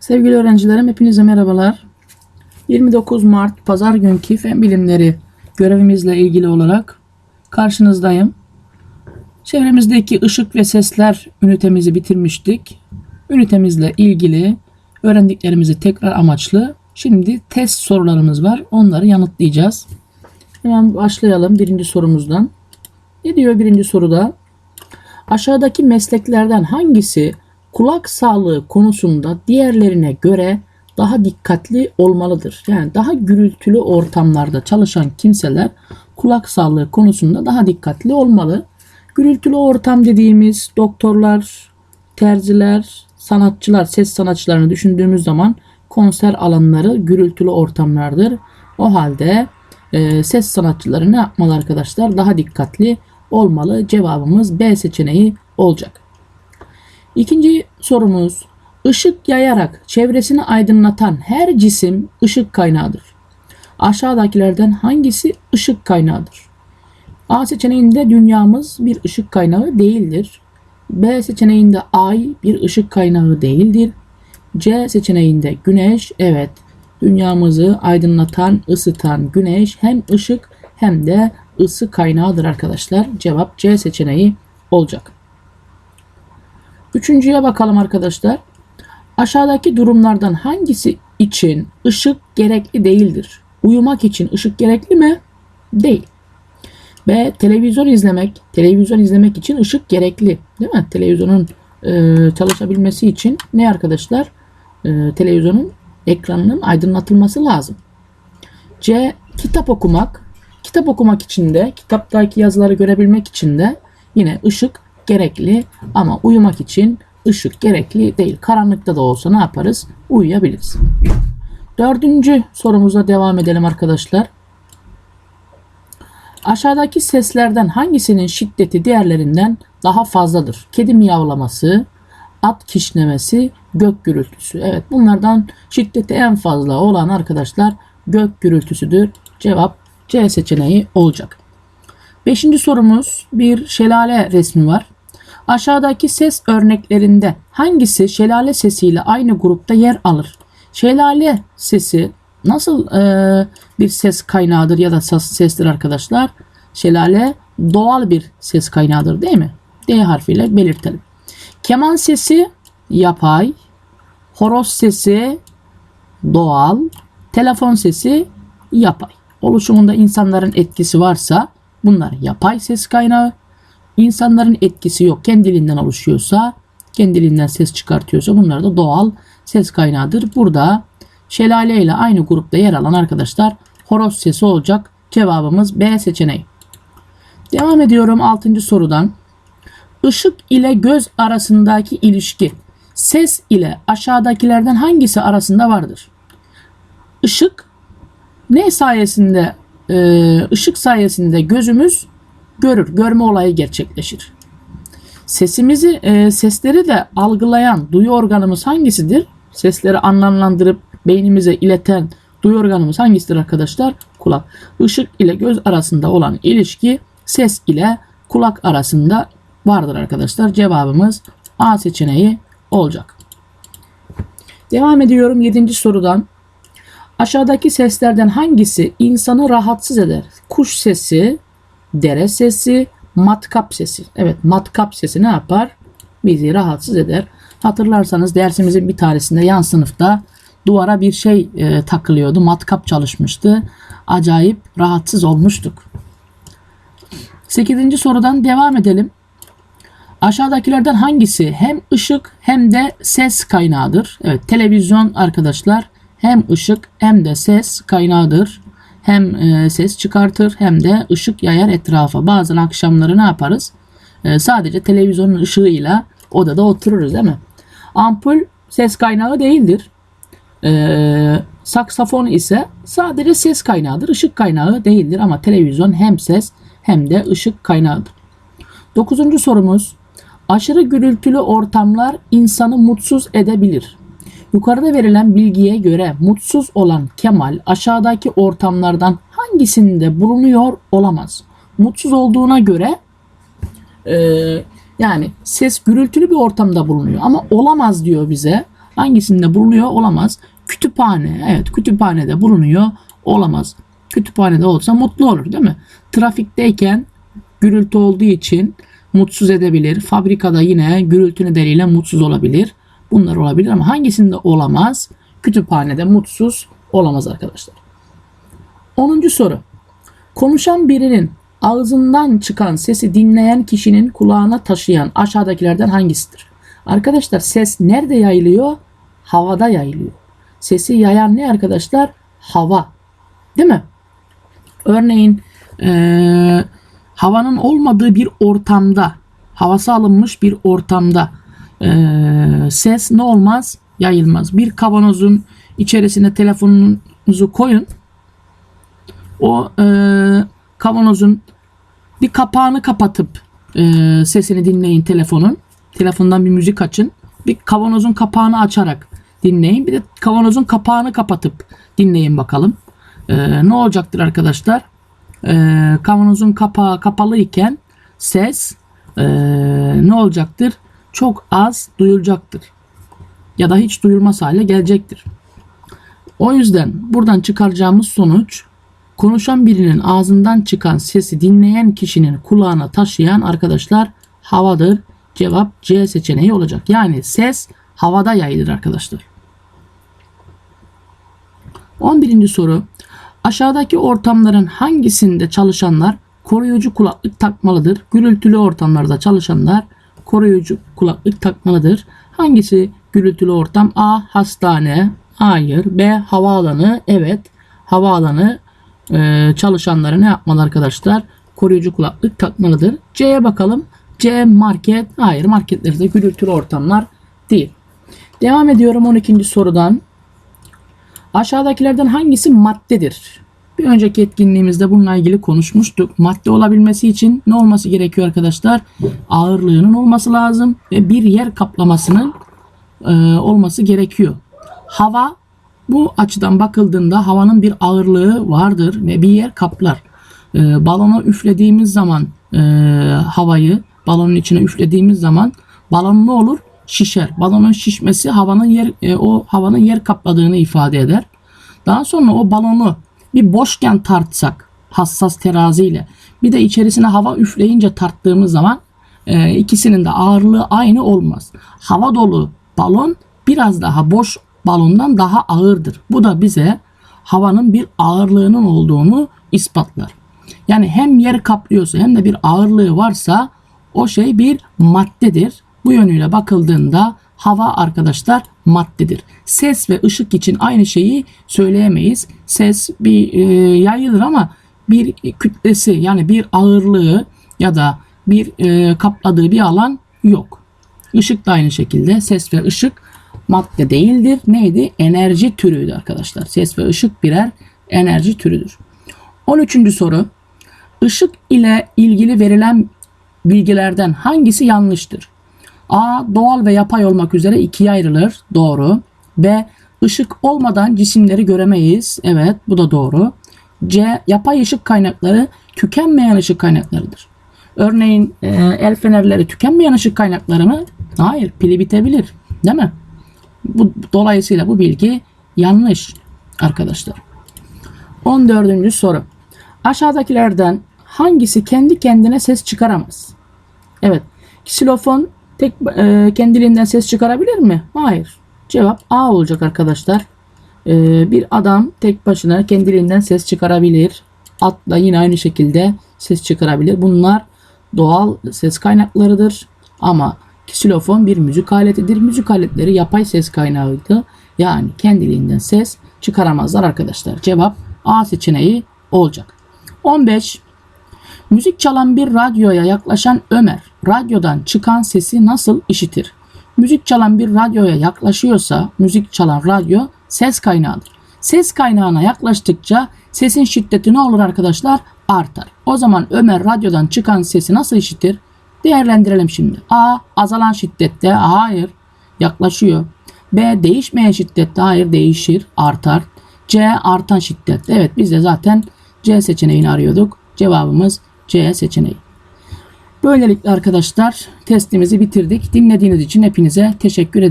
Sevgili öğrencilerim hepinize merhabalar. 29 Mart Pazar günkü fen bilimleri görevimizle ilgili olarak karşınızdayım. Çevremizdeki ışık ve sesler ünitemizi bitirmiştik. Ünitemizle ilgili öğrendiklerimizi tekrar amaçlı. Şimdi test sorularımız var. Onları yanıtlayacağız. Hemen başlayalım birinci sorumuzdan. Ne diyor birinci soruda? Aşağıdaki mesleklerden hangisi kulak sağlığı konusunda diğerlerine göre daha dikkatli olmalıdır? Yani daha gürültülü ortamlarda çalışan kimseler kulak sağlığı konusunda daha dikkatli olmalı. Gürültülü ortam dediğimiz doktorlar, terziler, sanatçılar, ses sanatçılarını düşündüğümüz zaman konser alanları gürültülü ortamlardır. O halde e, ses sanatçıları ne yapmalı arkadaşlar? Daha dikkatli olmalı. Cevabımız B seçeneği olacak. İkinci sorumuz. Işık yayarak çevresini aydınlatan her cisim ışık kaynağıdır. Aşağıdakilerden hangisi ışık kaynağıdır? A seçeneğinde dünyamız bir ışık kaynağı değildir. B seçeneğinde ay bir ışık kaynağı değildir. C seçeneğinde güneş evet dünyamızı aydınlatan, ısıtan güneş hem ışık hem de ısı kaynağıdır arkadaşlar. Cevap C seçeneği olacak. Üçüncüye bakalım arkadaşlar. Aşağıdaki durumlardan hangisi için ışık gerekli değildir? Uyumak için ışık gerekli mi? Değil. B. Televizyon izlemek. Televizyon izlemek için ışık gerekli. Değil mi? Televizyonun e, çalışabilmesi için ne arkadaşlar? E, televizyonun ekranının aydınlatılması lazım. C. Kitap okumak. Kitap okumak için de kitaptaki yazıları görebilmek için de yine ışık gerekli ama uyumak için ışık gerekli değil. Karanlıkta da olsa ne yaparız? Uyuyabiliriz. Dördüncü sorumuza devam edelim arkadaşlar. Aşağıdaki seslerden hangisinin şiddeti diğerlerinden daha fazladır? Kedi miyavlaması, at kişnemesi, gök gürültüsü. Evet bunlardan şiddeti en fazla olan arkadaşlar gök gürültüsüdür. Cevap C seçeneği olacak. Beşinci sorumuz bir şelale resmi var. Aşağıdaki ses örneklerinde hangisi şelale sesiyle aynı grupta yer alır? Şelale sesi nasıl e, bir ses kaynağıdır ya da ses, sestir arkadaşlar? Şelale doğal bir ses kaynağıdır değil mi? D harfiyle belirtelim. Keman sesi yapay, horoz sesi doğal, telefon sesi yapay. Oluşumunda insanların etkisi varsa bunlar yapay ses kaynağı. İnsanların etkisi yok, kendiliğinden oluşuyorsa, kendiliğinden ses çıkartıyorsa bunlar da doğal ses kaynağıdır. Burada şelale ile aynı grupta yer alan arkadaşlar horoz sesi olacak. Cevabımız B seçeneği. Devam ediyorum 6. sorudan. Işık ile göz arasındaki ilişki ses ile aşağıdakilerden hangisi arasında vardır? Işık ne sayesinde e, ışık sayesinde gözümüz görür, görme olayı gerçekleşir. Sesimizi, e, sesleri de algılayan duyu organımız hangisidir? Sesleri anlamlandırıp beynimize ileten duyu organımız hangisidir arkadaşlar? Kulak. Işık ile göz arasında olan ilişki ses ile kulak arasında vardır arkadaşlar. Cevabımız A seçeneği olacak. Devam ediyorum 7. sorudan. Aşağıdaki seslerden hangisi insanı rahatsız eder? Kuş sesi, dere sesi, matkap sesi. Evet matkap sesi ne yapar? Bizi rahatsız eder. Hatırlarsanız dersimizin bir tanesinde yan sınıfta duvara bir şey e, takılıyordu. Matkap çalışmıştı. Acayip rahatsız olmuştuk. 8. sorudan devam edelim. Aşağıdakilerden hangisi hem ışık hem de ses kaynağıdır? Evet televizyon arkadaşlar hem ışık hem de ses kaynağıdır. Hem e, ses çıkartır hem de ışık yayar etrafa. Bazen akşamları ne yaparız? E, sadece televizyonun ışığıyla odada otururuz değil mi? Ampul ses kaynağı değildir. E, saksafon ise sadece ses kaynağıdır. ışık kaynağı değildir ama televizyon hem ses hem de ışık kaynağıdır. Dokuzuncu sorumuz. Aşırı gürültülü ortamlar insanı mutsuz edebilir. Yukarıda verilen bilgiye göre mutsuz olan Kemal aşağıdaki ortamlardan hangisinde bulunuyor olamaz. Mutsuz olduğuna göre e, yani ses gürültülü bir ortamda bulunuyor ama olamaz diyor bize. hangisinde bulunuyor? Olamaz. Kütüphane. Evet kütüphanede bulunuyor. Olamaz. Kütüphanede olsa mutlu olur değil mi? Trafikteyken gürültü olduğu için mutsuz edebilir. Fabrikada yine gürültü nedeniyle mutsuz olabilir. Bunlar olabilir ama hangisinde olamaz? Kütüphanede mutsuz olamaz arkadaşlar. 10. soru. Konuşan birinin ağzından çıkan sesi dinleyen kişinin kulağına taşıyan aşağıdakilerden hangisidir? Arkadaşlar ses nerede yayılıyor? Havada yayılıyor. Sesi yayan ne arkadaşlar? Hava. Değil mi? Örneğin eee, havanın olmadığı bir ortamda, havası alınmış bir ortamda ses ne olmaz? Yayılmaz. Bir kavanozun içerisine telefonunuzu koyun. O eee, kavanozun bir kapağını kapatıp eee, sesini dinleyin telefonun. Telefondan bir müzik açın. Bir kavanozun kapağını açarak dinleyin. Bir de kavanozun kapağını kapatıp dinleyin bakalım. Eee, ne olacaktır arkadaşlar? Eee kavanozun kapağı kapalı iken ses eee, ne olacaktır? Çok az duyulacaktır. Ya da hiç duyulmaz hale gelecektir. O yüzden buradan çıkaracağımız sonuç konuşan birinin ağzından çıkan sesi dinleyen kişinin kulağına taşıyan arkadaşlar havadır. Cevap C seçeneği olacak. Yani ses havada yayılır arkadaşlar. 11. soru. Aşağıdaki ortamların hangisinde çalışanlar koruyucu kulaklık takmalıdır? Gürültülü ortamlarda çalışanlar koruyucu kulaklık takmalıdır. Hangisi gürültülü ortam? A. Hastane. Hayır. B. Havaalanı. Evet. Havaalanı e, çalışanları ne yapmalı arkadaşlar? Koruyucu kulaklık takmalıdır. C'ye bakalım. C. Market. Hayır. Marketleri de gürültülü ortamlar değil. Devam ediyorum 12. sorudan. Aşağıdakilerden hangisi maddedir? Bir önceki etkinliğimizde bununla ilgili konuşmuştuk. Madde olabilmesi için ne olması gerekiyor arkadaşlar? Ağırlığının olması lazım ve bir yer kaplamasının e, olması gerekiyor. Hava bu açıdan bakıldığında havanın bir ağırlığı vardır ve bir yer kaplar. E, balona üflediğimiz zaman e, havayı balonun içine üflediğimiz zaman balon ne olur? Şişer. Balonun şişmesi havanın yer e, o havanın yer kapladığını ifade eder. Daha sonra o balonu bir boşken tartsak hassas teraziyle bir de içerisine hava üfleyince tarttığımız zaman e, ikisinin de ağırlığı aynı olmaz. Hava dolu balon biraz daha boş balondan daha ağırdır. Bu da bize havanın bir ağırlığının olduğunu ispatlar. Yani hem yer kaplıyorsa hem de bir ağırlığı varsa o şey bir maddedir. Bu yönüyle bakıldığında hava arkadaşlar maddedir. Ses ve ışık için aynı şeyi söyleyemeyiz. Ses bir e, yayılır ama bir kütlesi yani bir ağırlığı ya da bir e, kapladığı bir alan yok. Işık da aynı şekilde ses ve ışık madde değildir. Neydi? Enerji türüydü arkadaşlar. Ses ve ışık birer enerji türüdür. 13. soru. Işık ile ilgili verilen bilgilerden hangisi yanlıştır? A. Doğal ve yapay olmak üzere ikiye ayrılır. Doğru. B. Işık olmadan cisimleri göremeyiz. Evet bu da doğru. C. Yapay ışık kaynakları tükenmeyen ışık kaynaklarıdır. Örneğin e, el fenerleri tükenmeyen ışık kaynakları mı? Hayır pili bitebilir. Değil mi? Bu, dolayısıyla bu bilgi yanlış arkadaşlar. 14. soru. Aşağıdakilerden hangisi kendi kendine ses çıkaramaz? Evet. Ksilofon tek e, kendiliğinden ses çıkarabilir mi? Hayır. Cevap A olacak arkadaşlar. E, bir adam tek başına kendiliğinden ses çıkarabilir. At da yine aynı şekilde ses çıkarabilir. Bunlar doğal ses kaynaklarıdır. Ama ksilofon bir müzik aletidir. Müzik aletleri yapay ses kaynağıydı. Yani kendiliğinden ses çıkaramazlar arkadaşlar. Cevap A seçeneği olacak. 15. Müzik çalan bir radyoya yaklaşan Ömer, radyodan çıkan sesi nasıl işitir? Müzik çalan bir radyoya yaklaşıyorsa, müzik çalan radyo ses kaynağıdır. Ses kaynağına yaklaştıkça sesin şiddeti ne olur arkadaşlar? Artar. O zaman Ömer radyodan çıkan sesi nasıl işitir? Değerlendirelim şimdi. A. Azalan şiddette. Hayır. Yaklaşıyor. B. Değişmeyen şiddette. Hayır. Değişir. Artar. C. Artan şiddette. Evet biz de zaten C seçeneğini arıyorduk. Cevabımız C seçeneği. Böylelikle arkadaşlar testimizi bitirdik. Dinlediğiniz için hepinize teşekkür ederim.